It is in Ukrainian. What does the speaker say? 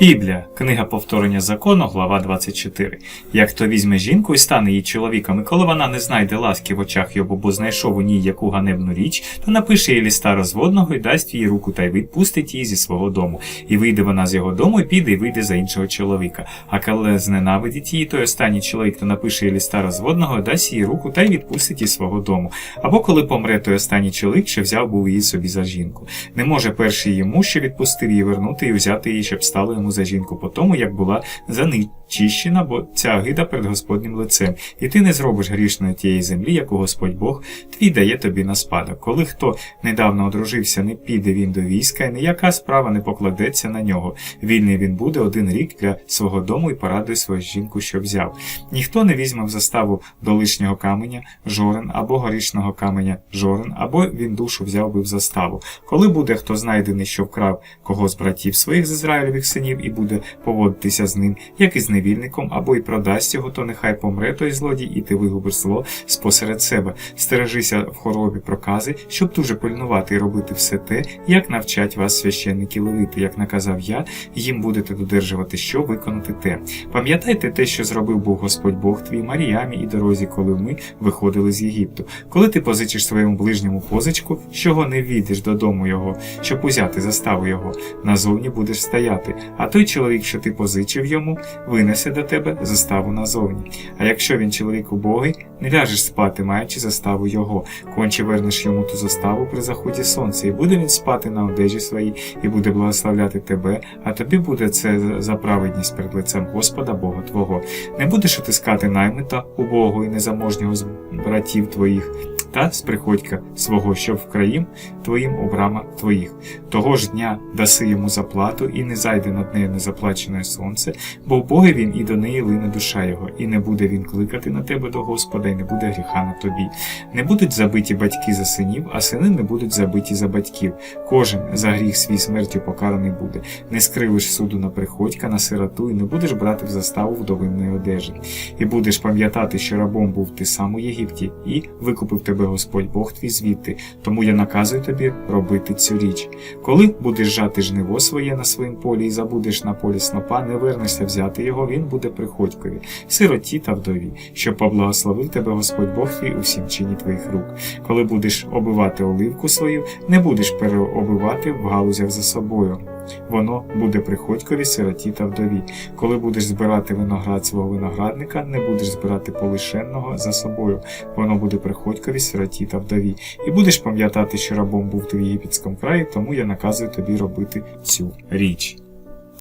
Біблія, книга повторення закону, глава 24. Як хто візьме жінку і стане її чоловіком, і коли вона не знайде ласки в очах його, бо знайшов у ній яку ганебну річ, то напише їй ліста розводного і дасть їй руку та й відпустить її зі свого дому. І вийде вона з його дому, і піде і вийде за іншого чоловіка. А коли зненавидить її, той останній чоловік, то напише їй ліста розводного, дасть їй руку та й відпустить її свого дому. Або коли помре той останній чоловік, що взяв був її собі за жінку. Не може перший йому, що відпустив її вернути і взяти її, щоб стало йому за жінку по тому, як була заничищена, бо ця гида перед Господнім лицем, і ти не зробиш грішної тієї землі, яку Господь Бог твій дає тобі на спадок. Коли хто недавно одружився, не піде він до війська, і ніяка справа не покладеться на нього. Вільний він буде один рік для свого дому і порадує свою жінку, що взяв. Ніхто не візьме в заставу до лишнього каменя жорен або горішного каменя жорен, або він душу взяв би в заставу. Коли буде хто знайдений, що вкрав кого з братів своїх з Ізраїлевих синів, і буде поводитися з ним, як із невільником, або й продасть його, то нехай помре той злодій, і ти вигубиш зло спосеред себе. Стережися в хоробі прокази, щоб дуже пильнувати і робити все те, як навчать вас священники левити, як наказав я, їм будете додержувати, що виконати те. Пам'ятайте те, що зробив Бог Господь Бог твій Маріамі і дорозі, коли ми виходили з Єгипту. Коли ти позичиш своєму ближньому позичку, чого не війдеш додому його, щоб узяти заставу його, назовні будеш стояти. А той чоловік, що ти позичив йому, винесе до тебе заставу назовні. А якщо він чоловік убогий, не ляжеш спати, маючи заставу його, конче вернеш йому ту заставу при заході сонця, і буде він спати на одежі своїй, і буде благословляти тебе, а тобі буде це за праведність перед лицем Господа Бога Твого. Не будеш утискати наймита убогого і незаможнього з братів твоїх. Та з приходька свого, щоб вкраїм твоїм у брама твоїх. Того ж дня даси йому заплату, і не зайде над нею незаплачене сонце, бо в Боги він і до неї лине душа його, і не буде він кликати на тебе до Господа, і не буде гріха на тобі. Не будуть забиті батьки за синів, а сини не будуть забиті за батьків. Кожен за гріх свій смертю покараний буде. Не скривиш суду на приходька, на сироту, і не будеш брати в заставу вдовинної одежі. І будеш пам'ятати, що рабом був ти сам у Єгипті, і викупив тебе Господь Бог твій звідти. Тому я наказую тобі робити цю річ. Коли будеш жати жниво своє на своїм полі і забудеш на полі снопа, не вернешся взяти його, він буде приходькові, сироті та вдові, щоб поблагословив тебе Господь Бог твій у всім чині твоїх рук. Коли будеш обивати оливку свою, не будеш переобивати в галузях за собою. Воно буде приходькові, сироті та вдові. Коли будеш збирати виноград свого виноградника, не будеш збирати полишенного за собою. Воно буде приходькові, сироті та вдові. І будеш пам'ятати, що рабом був ти в єгипетському краї, тому я наказую тобі робити цю річ.